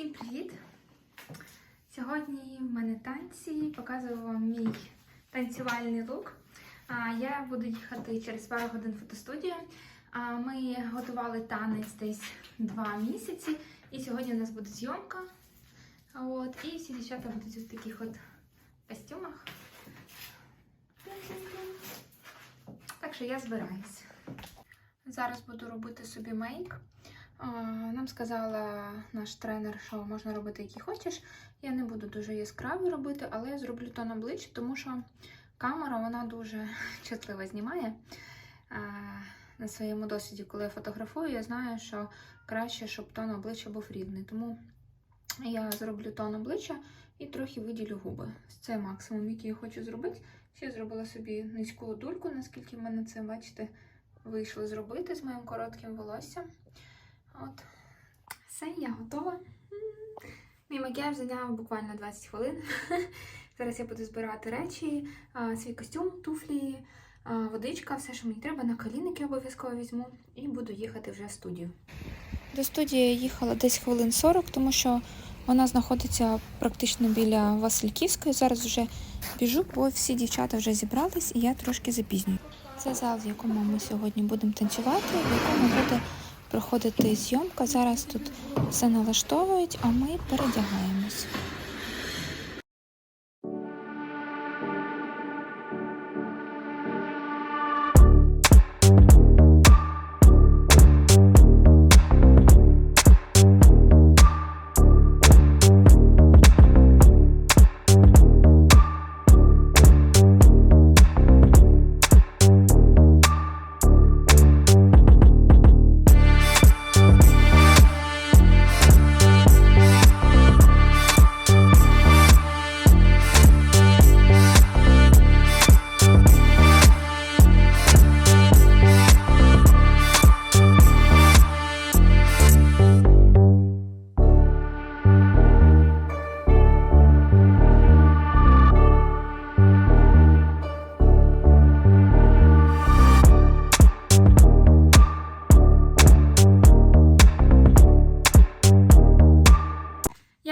Всім привіт! Сьогодні в мене танці. Показую вам мій танцювальний лук. Я буду їхати через пару годин в фотостудію. Ми готували танець десь два місяці, і сьогодні у нас буде зйомка. От, і всі дівчата будуть у таких от костюмах. Так що я збираюсь. Зараз буду робити собі мейк. Нам сказала наш тренер, що можна робити, які хочеш. Я не буду дуже яскраві робити, але я зроблю тон обличчя, тому що камера вона дуже чутливо знімає. На своєму досвіді, коли я фотографую, я знаю, що краще, щоб тон обличчя був рідний. Тому я зроблю тон обличчя і трохи виділю губи. Це максимум, який я хочу зробити. Ще зробила собі низьку дульку, наскільки в мене це, бачите, вийшло зробити з моїм коротким волоссям. От. Все, я готова. Мій макіяж зайняв буквально 20 хвилин. Зараз я буду збирати речі, свій костюм, туфлі, водичка, все, що мені треба, на колінники обов'язково візьму і буду їхати вже в студію. До студії їхала десь хвилин 40, тому що вона знаходиться практично біля Васильківської. Зараз вже біжу, бо всі дівчата вже зібрались і я трошки запізнюю. Це зал, в якому ми сьогодні будемо танцювати, в якому буде проходити зйомка. Зараз тут все налаштовують, а ми передягаємось.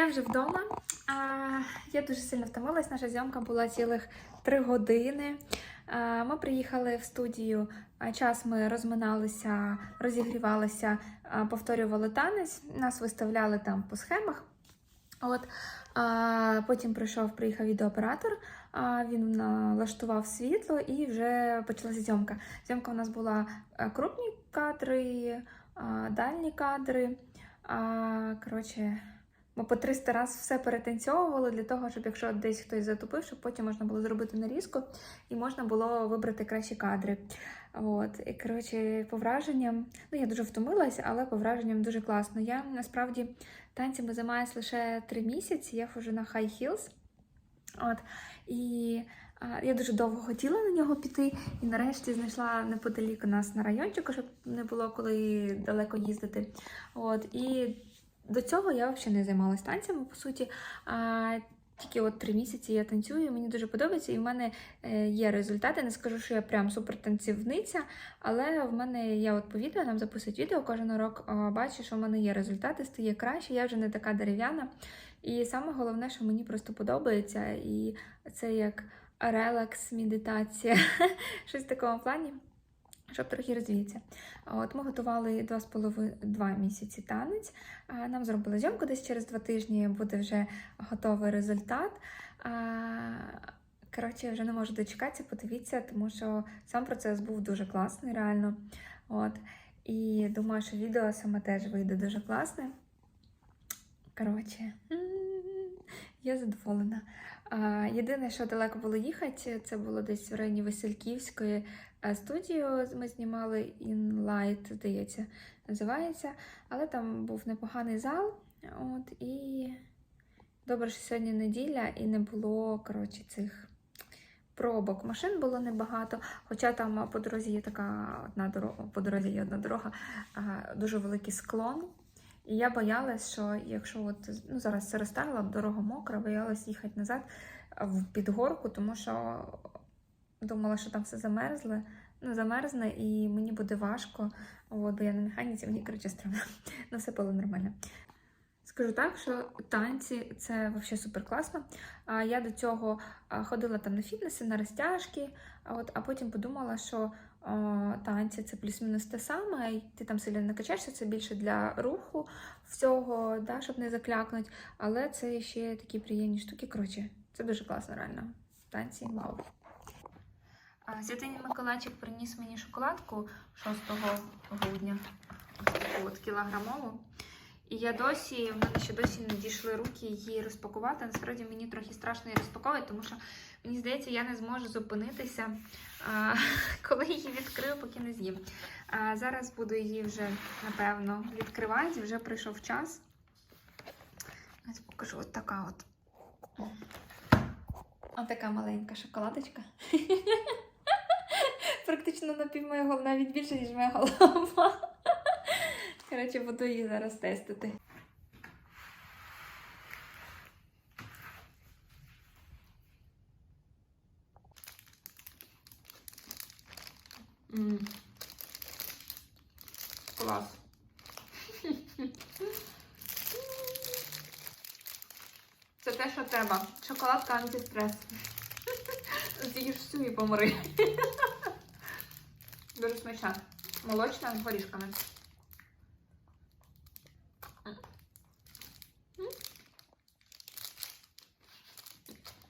Вже вдома. А, я дуже сильно втомилась. Наша зйомка була цілих три години. А, ми приїхали в студію. а, Час ми розминалися, розігрівалися, повторювали танець. Нас виставляли там по схемах. От а, потім прийшов, приїхав відеооператор. А, він налаштував світло і вже почалася зйомка. Зйомка у нас була е, крупні кадри, дальні кадри. А, коротше, ми по 300 разів все перетанцьовували для того, щоб якщо десь хтось затупив, щоб потім можна було зробити нарізку і можна було вибрати кращі кадри. От, і коротше, по враженням, ну я дуже втомилася, але по враженням дуже класно. Я насправді танцями займаюся лише 3 місяці, я ходжу на high heels. От, і я дуже довго хотіла на нього піти, і нарешті знайшла неподалік у нас на райончику, щоб не було коли далеко їздити. От, і до цього я взагалі не займалася танцями, по суті. А, тільки от три місяці я танцюю, мені дуже подобається, і в мене е, є результати. Не скажу, що я прям супертанцівниця, але в мене є от по відео, нам записують відео кожен урок, бачу, що в мене є результати, стає краще, я вже не така дерев'яна. І саме головне, що мені просто подобається, і це як релакс, медитація, щось в такому плані щоб трохи розвіятися. От ми готували два з половиною два місяці танець. Нам зробили зйомку десь через два тижні буде вже готовий результат. Коротше, я вже не можу дочекатися, подивіться, тому що сам процес був дуже класний, реально. От. І думаю, що відео саме теж вийде дуже класне. Коротше, я задоволена. Єдине, що далеко було їхати, це було десь в районі Васильківської е, студію. Ми знімали InLight, здається, називається. Але там був непоганий зал. От, І добре, що сьогодні неділя і не було коротше, цих пробок. Машин було небагато, хоча там по дорозі є така одна дорога, по дорозі є одна дорога, дуже великий склон. І я боялась, що якщо от, ну, зараз це розтаяло, дорога мокра, боялась їхати назад в підгорку, тому що думала, що там все замерзле, ну, замерзне, і мені буде важко. От, бо я на механіці, мені коротше стрімно. Ну, все було нормально. Скажу так, що танці це взагалі супер класно. Я до цього ходила там на фітнеси, на розтяжки, а, от, а потім подумала, що а, танці це плюс-мінус те саме, і ти там сильно не качаєшся, це більше для руху всього, да, щоб не заклякнути. Але це ще такі приємні штуки. Коротше, це дуже класно, реально. Танці, вау. А, Святині Миколайчик приніс мені шоколадку 6 грудня, от кілограмову. І я досі, в мене ще досі не дійшли руки її розпакувати. Насправді мені трохи страшно її розпаковувати, тому що мені здається, я не зможу зупинитися, коли її відкрию, поки не з'їм. Зараз буду її вже, напевно, відкривати, вже прийшов час. Ось покажу от така от. Отака маленька шоколадочка. Практично напів моя голова, навіть більше, ніж моя голова. Коротше, буду її зараз тестити. Клас. Це те, що треба. Шоколадка антистрес. З'їж всю і помри. Дуже смачна. Молочна з горішками.